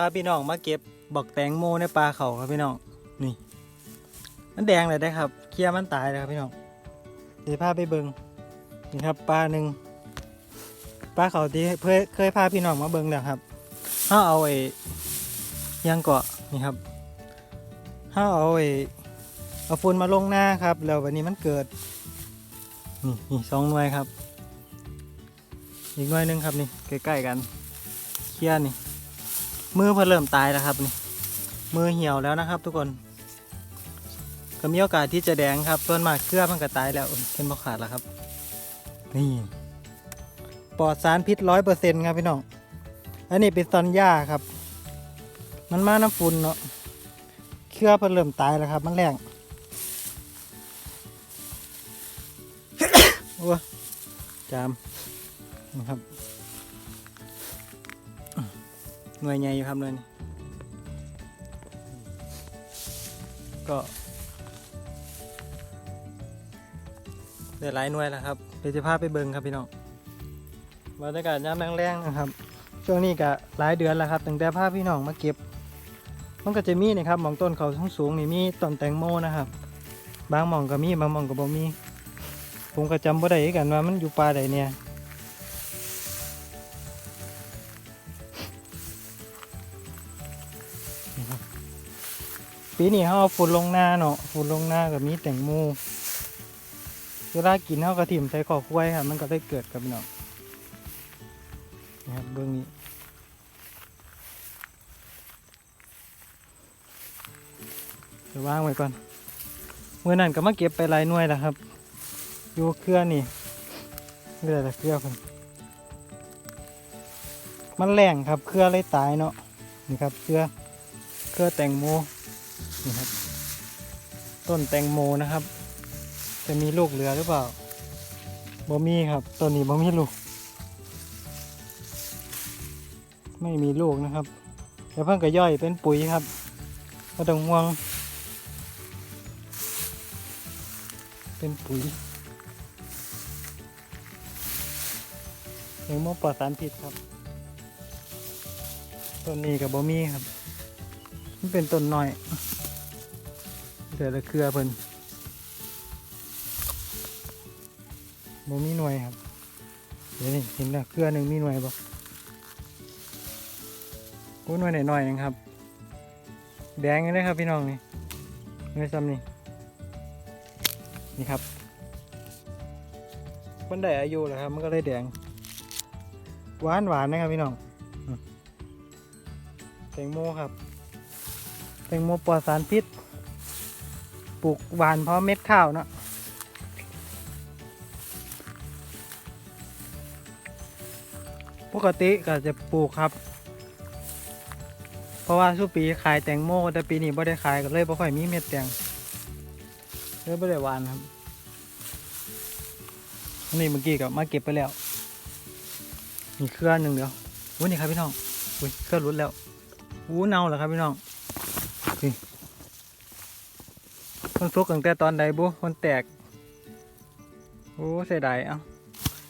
าพี่น้องมาเก็บบอกแตงโมในปลาเขาครับพี่น้องนี่ มันแดงเลยได้ครับเคลียมันตายเลยครับพี่น้องเดี๋ยวพาไปเบิงนี่ครับปลาหนึ่งปลาเขาที่เพื่อเคยพาพี่น้องมาเบิงแล้วครับถ้าเอาไอ้ยังเกาะนี่ครับถ้าเอาไอ้เอาฝุ่นมาลงหน้าครับ แล้ววันนี้มันเกิดนี่นี่สองหน่วยครับ อีกหน่วยหนึงครับนี่ใกล้ๆกันเคลียนี่ มือเพิ่นเริ่มตายแล้วครับนี่มือเหี่ยวแล้วนะครับ ทุกคน ก็มีโอกาสที่จะแดงครับส่วนมากเครือมันก็ตายแล้วเป็นบอขาดแล้วครับ นี่ปลอดสารพิษร้อยเปอร์เซ็นต์ครับพี่น้องอันนี้เป็นซอนย่าครับ มันมาน้ำฝุ่นเนาะเครือเพิ่นเริ่มตายแล้วครับ มันแรงโอ้จามนะครับ หน่วยใหญ่อยู่ครับหน่วยนี้ก็ได้หลายหน่วยแล้วครับเดี๋ยวจะพาไปเบิ่งครับพี่น้องบรรยากาศยามแรงๆนะครับ ช่วงนี้ก็หลายเดือนแล้วครับตั้งแต่พาพี่น้องมาเก็บ มันก็จะมีนะครับหมองต้นเขาสูงๆนี่มีต้นแตงโมนะครับ บางหมองก็มีบางหมองก็บ่มี ผมก็จำบ่ได้กันว่ามันอยู่ป่าใดเนี่ย ปีนี้เขาเอาฝุ่นลงหน้าเนาะฝุ่นลงหน้ากับมีแตงโมเวลากินเขากระถิ่มใส่ขอควายครับมันก็ได้เกิดกับเนาะนะครับเบื้องนี้เดี๋ยววางไว้ก่อนเมื่อนั้นก็มาเก็บไปลายน่วยแล้วครับอยู่เครือนี่เรือแต่เครือคนมันแรงครับเครือเลยตายเนาะนี่ครับเครือเครือแตงโม นี่ครับ ต้นแตงโมนะครับ จะมีลูกเหลือหรือเปล่าบ่มีครับต้นนี้บ่มีลูก ไม่มีลูกนะครับแล้วเพิ่งก็ย่อยเป็นปุ๋ยครับก็ต้องห่วง เป็นปุ๋ยแตงโมปลอดสารพิษครับต้นนี้กับบ่มีครับ มันเป็นต้นน้อย เดือละเครือเพิ่นบ่มีหน่วยครับ เดี๋ยวนี่เห็นแล้วเครือหนึ่งมีหน่วยบ่โอ้หน่วยหน่อยๆเองครับ แดงเลยครับพี่น้องนี่หน่วยซ้ำนี่นี่ครับมันได้อายุแล้วครับ มันก็เลยแดง หวานหวานนะครับพี่น้องแตงโมครับแตงโมปลอดสารพิษ ปลูกหวานเพราะเม็ดข้าวเนาะปกติก็จะปลูกครับ เพราะว่าสุปีขายแตงโมแต่ปีนี้ไม่ได้ขายก็เลยไม่ค่อยมีเม็ดแตงเลยไม่ได้หวานครับนี่เมื่อกี้ก็มาเก็บไปแล้ว มีเครือหนึ่งเดียววุ้นนี่ครับพี่น้องอุ้ยเครือหลุดแล้ววู้เน่าเหรอครับพี่น้อง มันซุกตั้งแต่ตอนใดบุมันแตก โอ้เสียดายเอ้า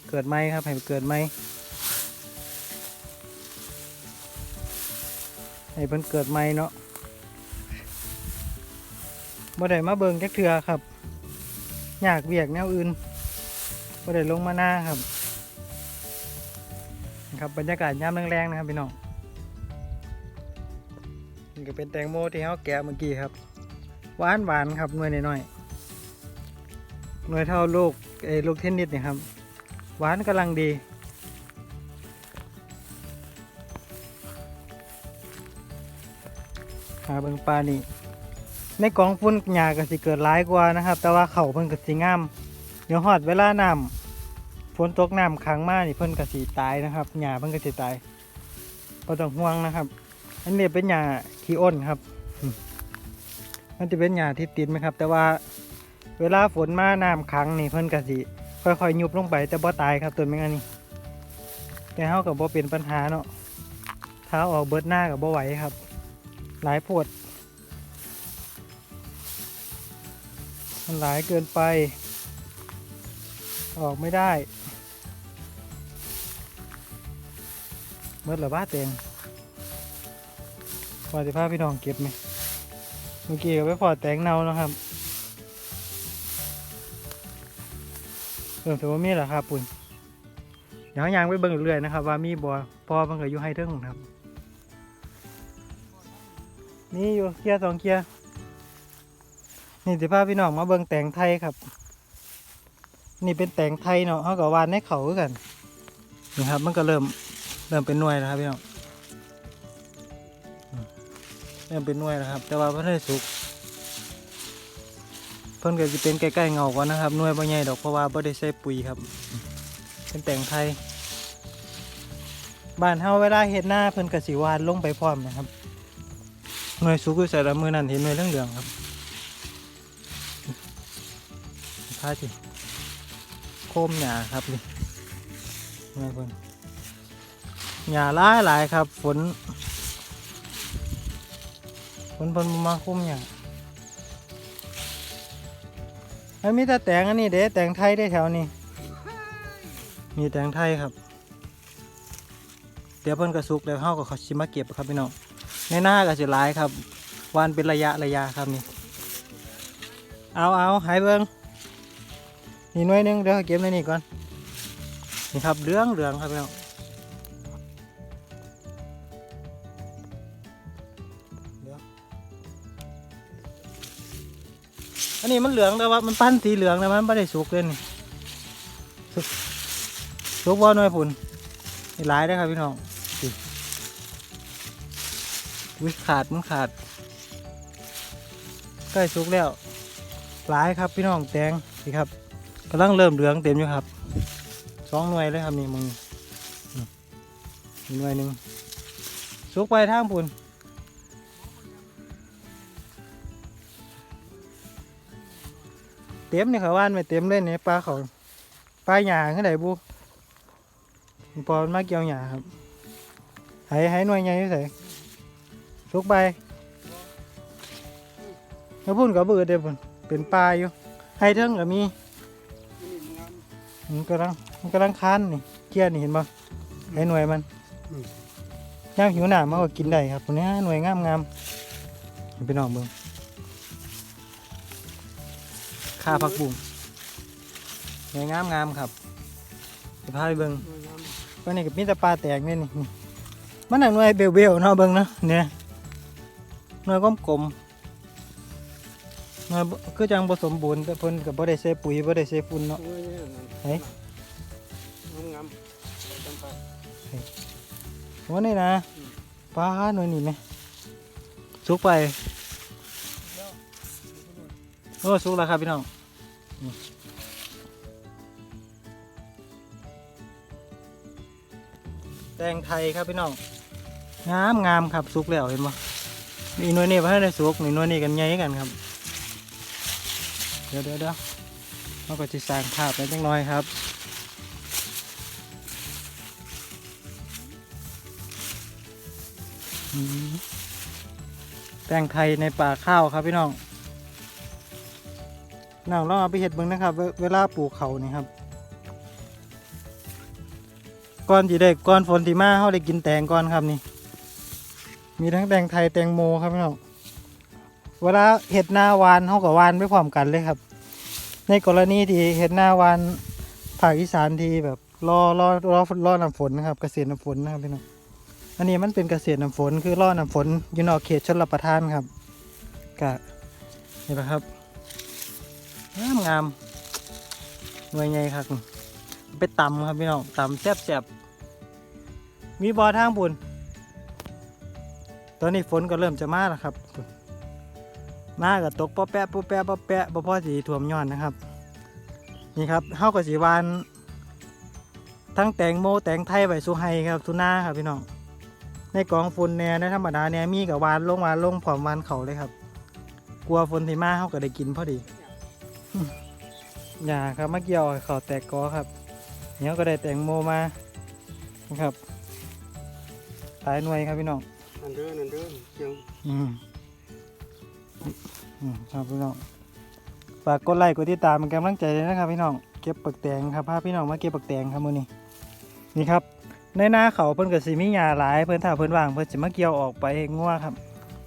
เกิดไหมครับให้เกิดไหมให้เพิ่นเกิดไหมเนาะบ่ได้มาเบิ่งจักเทือครับ อยากเวียกแนวอื่นบ่ได้ลงมาหน้าครับ ครับบรรยากาศยามแรงๆนะครับพี่น้องนี่ก็เป็นแตงโมที่เขาแกะเมื่อกี้ครับ หวานหวานครับหน่วยน้อยๆหน่วยเท่าลูกเอยลูกเทนนิสเนี่ยครับ หวานกำลังดี หาเบิ่งปลานี่ในกองฟุ้นหญ้าก็สิเกิดร้ายกว่านะครับ แต่ว่าเขาเพิ่นก็สิงาม เดี๋ยวฮอดเวลาน้ำฝนตกน้ำขังมากนี่เพิ่นก็สิตายนะครับหญ้าเพิ่นก็สิตายบ่ต้องห่วงนะครับ อันนี้เป็นหญ้าขี้อ้นครับ มันจะเป็นหญ้าที่ติดไหมครับ แต่ว่าเวลาฝนมาน้ำขังนี่เพิ่นกะสิค่อยๆยุบลงไปแต่บ่ตายครับต้นแมงอันนี้แต่เฮากับบ่เป็นปัญหาเนาะเท้าออกเบิดหน้ากับบ่ไหวครับ หลายโพดมันหลายเกินไป ออกไม่ได้เมื่อหรือบ้าเต็งว่าสิพาพี่น้องเก็บไหม เมื่อกี้ก็ไปพอแตงเนานะครับเริ่มถือว่ามีแหละครับปุ่นเดี๋ยวหายางไปเบิ่งเรื่อยๆนะครับ ว่ามีบ่พอมันก็อยู่ให้เทิงครับ นี่อยู่เกียร์สองเกียร์นี่สิพาพี่น้องมาเบิ่งแตงไทยครับ นี่เป็นแตงไทยเนาะเขาก็หวานในเขากันนี่ครับ มันก็เริ่มเริ่มเป็นหน่วยแล้วครับพี่น้อง เริ่มเป็นหน่วยแล้วครับ แต่ว่าเพิ่นได้สุก เพิ่นก็จะเป็นใกล้ๆเงาก่อนนะครับหน่วยบ่ใหญ่ดอกเพราะว่าบ่ได้ใส่ปุ๋ยครับ เป็นแต่งไทยบ้านเฮาเวลาเฮ็ดหน้าเพิ่นก็สิวานลงไปพร้อมนะครับหน่วยสุกอยู่ใส่ละมือนั่นเห็นหน่วยเหลืองๆครับพาจิโคมหญ้าครับนี่หน่วยเพิ่นหญ้าหลายหลายครับ ฝน นเพิ่นบ่มาโคมหญ้ามันมีแต่แตงอันนี้เด้แตงไทยได้แถวนี้ มีแตงไทยครับ เดี๋ยวเพิ่นกระสุกแล้วเฮาก็เขาชิมาเก็บครับพี่น้องในหน้าก็สิหลายครับวานเป็นระยะระยะครับนี่เอาเอาหายเบิ่งนี่หน่วยหนึงเดี๋ยวเก็บในนี่ก่อนนี่ครับเหลืองเหลืองครับพี่น้อง อันนี้มันเหลืองแต่ว่ามันปั้นสีเหลืองแต่มันไม่ได้สุกเลยนี่สุกสุกบ่หน่อยพุ่นนี่หลายได้ครับพี่น้องสิวิขาดมันขาดใกล้สุกแล้วหลายครับพี่น้องแตงนี่ครับกำลังเริ่มเหลืองเต็มอยู่ครับสองหน่วยเลยครับนี่มึงอีกหน่วยหนึ่งสุกไปทางพุ่น เต็มนี่เขาว่านไม่เต็มเลยเนี่ยปลาเขาปลาหยาขึ้นไหนบุพอมันมาเกี่ยวหยาครับหายหายหน่วยใหญ่อยู่ใส่สุกไปแล้วพุ่นกับเบือเด้พุ่นเป็นปลาอยู่ให้เทิงก็มีมันกำลังมันกำลังคันนี่เกี้ยนี่เห็นบ่ไอ้หน่วยมันย่างหิวหนามมันก็กินได้ครับตัวนี้หน่วยงามงามๆให้พี่น้องเบิ่ง ข้าผักบุ้งสวยงามงามครับจะพาไปเบิ่งก็นี่กับมีแต่ปลาแตกนี่นี่มันหนังหน่วยเบลเบลๆเนาะเบิ่งเนาะเนี่ยหน่วยกลมๆหน่วยบ่คือจังผสมบูรณ์แต่เพิ่นกับบ่ได้ใส่ปุ๋ยบ่ได้ใส่ฝุ่นเนาะเฮ้ยงามๆจำปาว่านี่นะปลาหน่วยนี่ไหมสุกไป โอ้สุกแล้วครับพี่น้องแตงไทยครับพี่น้องงามงามครับสุกแล้วเห็นบ่นี่น่วยนี้พันได้สุกนี่น่วยนี้กันใหญ่กันครับ เดี๋ยวเดี๋ยวเดี๋ยวเราก็จะสร้างภาพไปจังน้อยครับแตงไทยในป่าข้าวครับพี่น้อง น้องลองเอาไปเห็ดเบิ่งนะครับ เวเวลาปลูกเขานี่ครับก่อนที่ได้ก่อนฝนที่มาเขาได้กินแตงก่อนครับนี่ มีทั้งแตงไทยแตงโมครับพี่น้องเวลาเห็ดหน้าวานเขากับวานไปพร้อมกันเลยครับ ในกรณีที่เห็ดหน้าวานภาคอีสานที่แบบรอรอรอรอน้ำฝนนะครับ เกษตรน้ำฝนนะครับพี่น้องอันนี้มันเป็นเกษตรน้ำฝนคือรอน้ำฝนอยู่นอกเขตชนรับประทานครับกะนี่แหละครับ งามงามหน่วยใหญ่ครับไปตำครับพี่น้องตำแซ่บแซ่บมีบอทางบุญตอนนี้ฝนก็เริ่มจะมาแล้วครับมากับตกป๊อแปะป๊อแปะป๊อแปะบ่พอสีถ่วมย้อนนะครับ นี่ครับเฮากับสีวานทั้งแตงโมแตงไทยใบสุไฮครับสุน่าครับพี่น้องในกองฝนเนี่ยในธรรมดาเนี่ยมีกับวานลงวานลงผอมวานเขาเลยครับ กลัวฝนที่มาเฮาก็ได้กินพอดี อย่าครับมาเกี่ยวให้เขาแตกกอครับเนี้ยก็ได้แตงโมมานะครับตายหน่วยครับพี่น้องนั่นเด้อนั่นเด้อเจียงอืมอืมครับพี่น้องฝากกดไลค์กดติดตามเป็นกำลังใจเลยนะครับพี่น้องเก็บปักแตงครับพาพี่น้องมาเก็บปักแตงครับมื้อนี้นี่ครับในหน้าเขาเพิ่นก็สิมีหญ้าหลายเพิ่นถ้าเพิ่นว่างเพิ่นสิมาเกี่ยวออกไปงัวครับ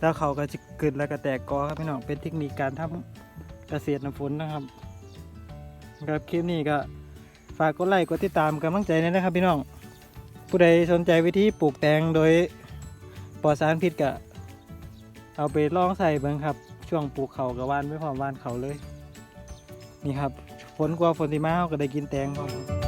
แล้วเขาก็จะเกิดแล้วก็แตกกอครับพี่น้องเป็นเทคนิคการทำ เกษตรน้ำฝนนะครับครับคลิปนี้ก็ฝากกดไลค์กดติดตามกำลังใจด้วยนะครับ พี่น้อง ผู้ใดสนใจวิธีปลูกแตงโดยปลอดสารพิษก็เอาไปลองใส่เบิ้งครับ ช่วงปลูกเขากับว่านไม่พร้อมว่านเขาเลย นี่ครับฝนกว่าฝนที่มาเขาก็ได้กินแตงพร้อม